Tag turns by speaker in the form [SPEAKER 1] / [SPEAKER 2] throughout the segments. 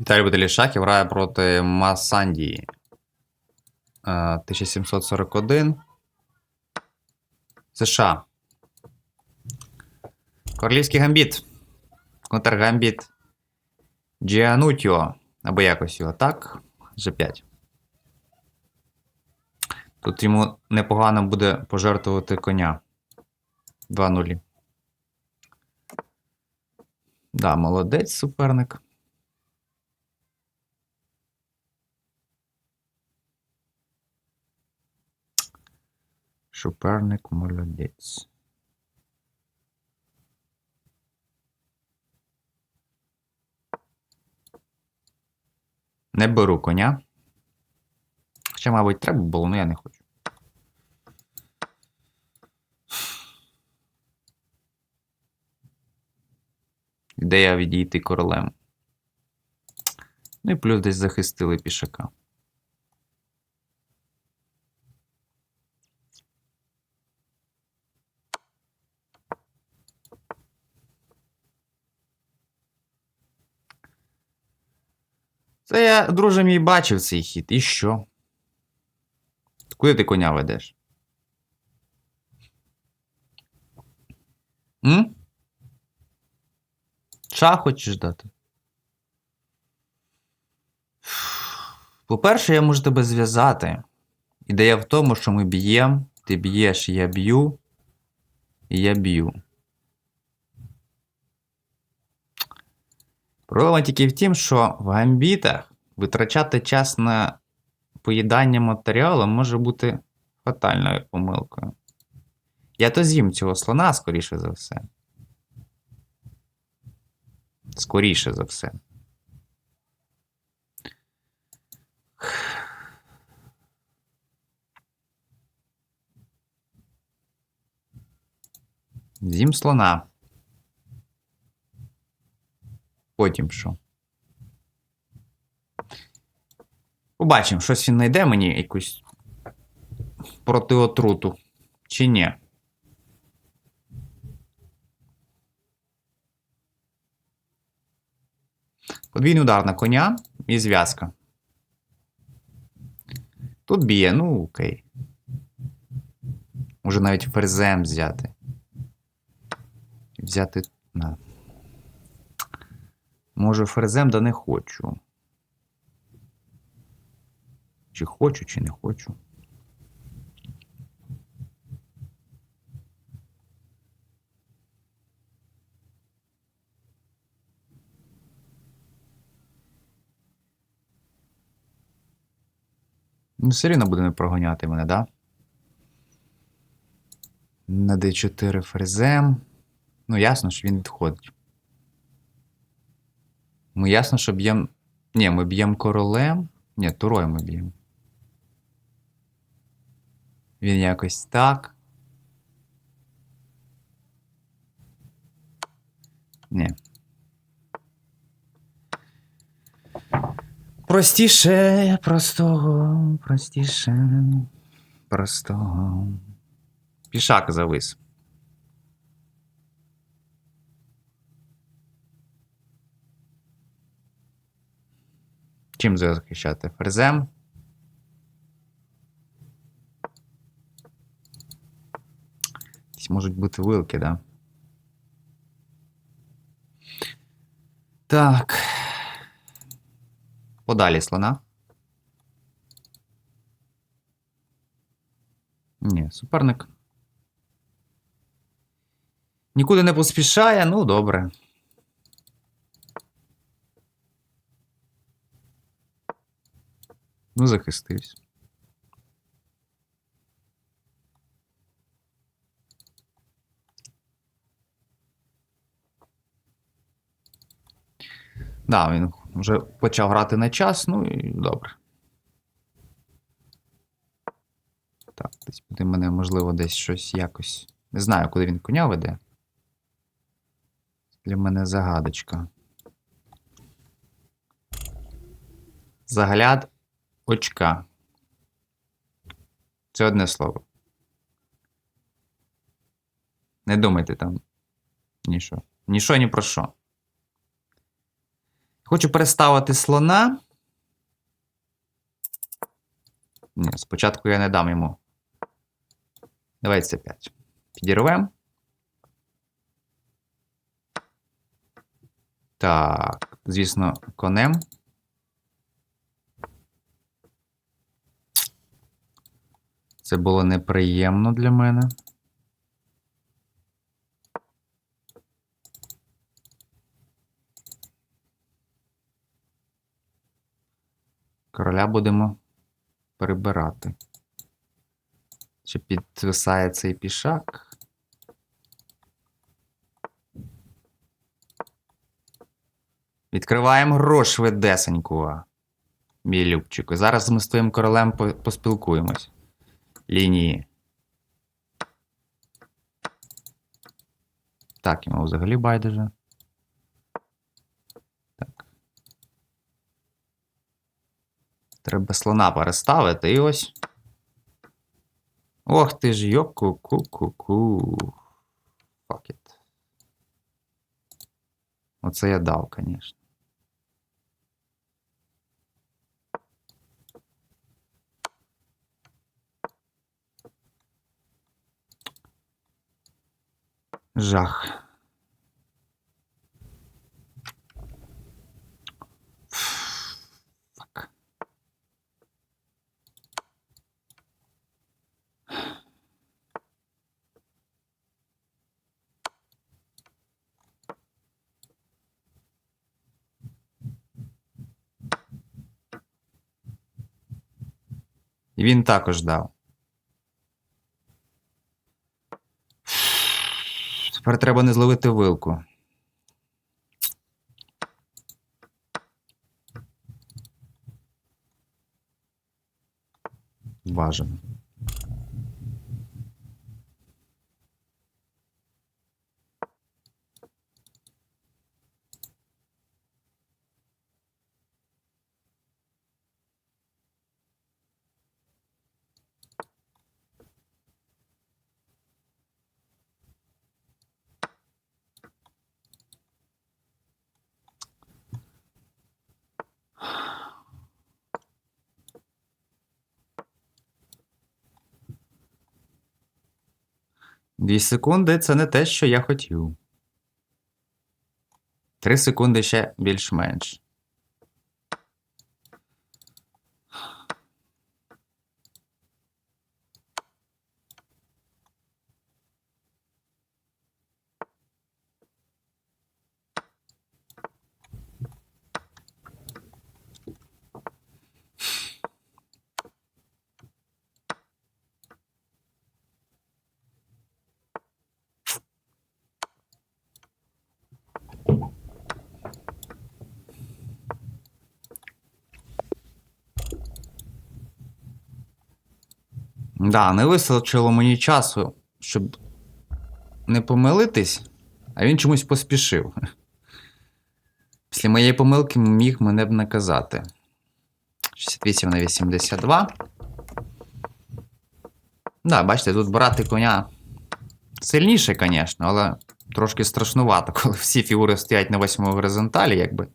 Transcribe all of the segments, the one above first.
[SPEAKER 1] Віталій Баталішаків грає проти Масандії. Е, 1741. США. Королівський гамбіт. Контргамбіт. Джіанутіо. Або якось його так. G5. Тут йому непогано буде пожертвувати коня. 2-0. Да, молодець суперник. Суперник молодець. Не беру коня. Хоча, мабуть, треба було, але я не хочу. Ідея відійти королем. Ну і плюс десь захистили пішака. Це я, друже мій, бачив цей хід. І що? Куди ти коня ведеш? М? Ша хочеш дати? По-перше, я можу тебе зв'язати. Ідея в тому, що ми б'ємо, ти б'єш, я б'ю, і я б'ю. Проблема тільки в тім, що в гамбітах витрачати час на поїдання матеріалу може бути фатальною помилкою. Я то з'їм цього слона, скоріше за все. Скоріше за все. З'їм слона. Потім що? Побачимо, щось він знайде мені якусь протиотруту. Чи ні? Подвійний удар на коня і зв'язка. Тут б'є, ну окей. Може навіть ферзем взяти. Взяти. На. Може ферзем, да не хочу. Чи хочу, чи не хочу. Ну, все рівно буде не проганяти мене, да? На d4 фрезем. Ну, ясно, що він відходить. Ми ясно, що б'ємо. Ні, ми б'ємо королем. Ні, турою ми б'ємо. Він якось так. Ні. Простіше, простого, простіше, простого. Пішак завис. Чим захищати? Фрезем. Якісь можуть бути вилки, да? Так. Подалі слона. Ні, суперник. Нікуди не поспішає, ну добре. Ну, захистився. Да, він вже почав грати на час, ну і добре. Так, десь буде мене, можливо, десь щось якось. Не знаю, куди він коня веде. Для мене загадочка. Загляд очка. Це одне слово. Не думайте там. Ні що. Ні про що. Хочу переставити слона. Ні, спочатку я не дам йому. Давай це 5. Підірвемо. Так, звісно, конем. Це було неприємно для мене. Короля будемо перебирати. Чи підвисає цей пішак? Відкриваємо гру швидесенько. Мій Любчику. Зараз ми з твоїм королем поспілкуємось. Лінії. Так, йому взагалі байдуже. Так. Треба слона переставити і ось. Ох ти ж йоку-ку-ку-ку. Fuck it. Оце я дав, звісно. Жах. Фак. І він також дав. Тепер треба не зловити вилку. Бажано. Дві секунди це не те, що я хотів. Три секунди ще більш-менш. Да, не вистачило мені часу, щоб не помилитись, а він чомусь поспішив. Після моєї помилки міг мене б наказати. 68 на 82. Да, бачите, тут брати коня сильніше, звісно, але трошки страшнувато, коли всі фігури стоять на восьмому горизонталі, якби.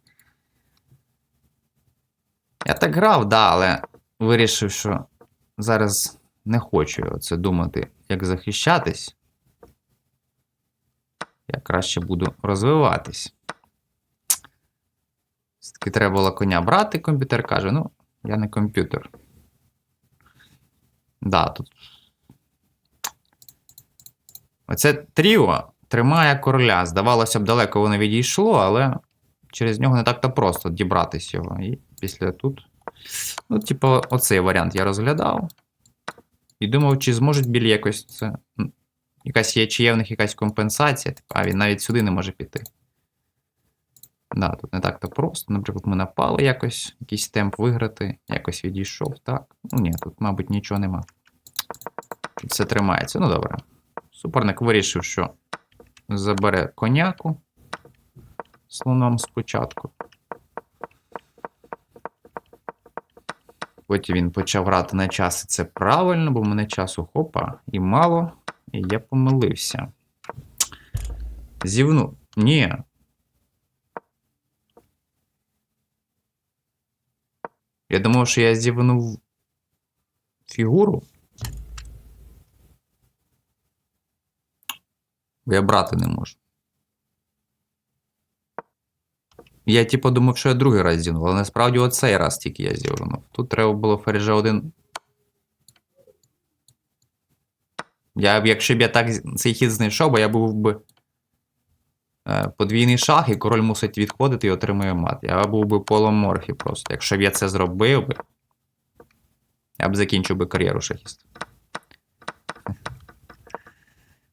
[SPEAKER 1] Я так грав, да, але вирішив, що зараз не хочу оце думати, як захищатись. Я краще буду розвиватись. Все-таки треба було коня брати, комп'ютер каже, ну, я не комп'ютер. Да, тут. Оце тріо тримає короля. Здавалося б, далеко воно відійшло, але через нього не так-то просто дібратись його. І після тут. Ну, типу, оцей варіант я розглядав. І думав, чи зможуть білі якось це. Якась є, чи є в них якась компенсація, типу, а він навіть сюди не може піти. Да, тут не так-то просто. Наприклад, ми напали якось, якийсь темп виграти, якось відійшов, так. Ну ні, тут, мабуть, нічого нема. Тут все тримається. Ну добре. Суперник вирішив, що забере коняку слоном спочатку. Потім він почав грати на час, і це правильно, бо в мене часу хопа і мало, і я помилився. Зівну. Ні. Я думав, що я зівнув фігуру. Я брати не можу. Я типу думав, що я другий раз зігнув, але насправді оцей раз тільки я зігнув. Тут треба було фережа один. Я, якщо б я так цей хід знайшов, бо я був би е, подвійний шах, і король мусить відходити і отримує мат. Я був би поломорфі просто. Якщо б я це зробив би, я б закінчив би кар'єру шахіста.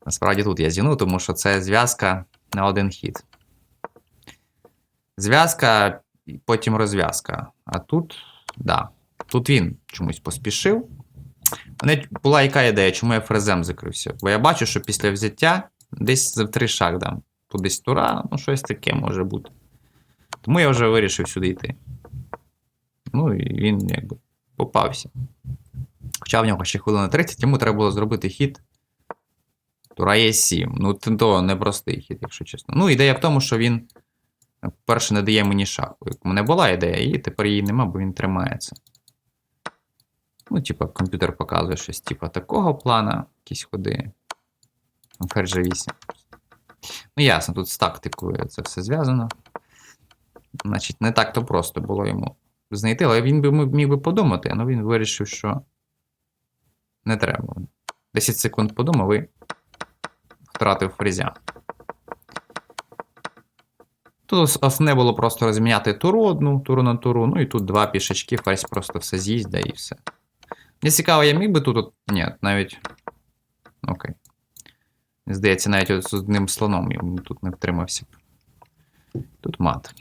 [SPEAKER 1] Насправді тут я зігнув, тому що це зв'язка на один хід. Зв'язка, потім розв'язка. А тут, да. Тут він чомусь поспішив. Мене була яка ідея, чому я фрезем закрився. Бо я бачу, що після взяття десь за три шаг дам. Тут тура, ну щось таке може бути. Тому я вже вирішив сюди йти. Ну і він якби попався. Хоча в нього ще хвилина 30, йому треба було зробити хід. Тура є 7. Ну, то непростий хід, якщо чесно. Ну, ідея в тому, що він, перше, не дає мені шаху. У мене була ідея, і тепер її нема, бо він тримається. Ну, типа, комп'ютер показує щось, типа, такого плана, якісь ходи. Ферзь 8. Ну, ясно, тут з тактикою це все зв'язано. Значить, не так то просто було йому знайти, але він би міг би подумати, але він вирішив, що не треба. 10 секунд подумав і втратив фрезя. Тут ос- основне було просто розміняти туру одну, туру на туру, ну і тут два пішачки, ферзь просто все з'їсть, і все. Мені цікаво, я міг би тут. от- Ні, навіть. Окей. Здається, навіть з одним слоном я тут не втримався. б. Тут мат.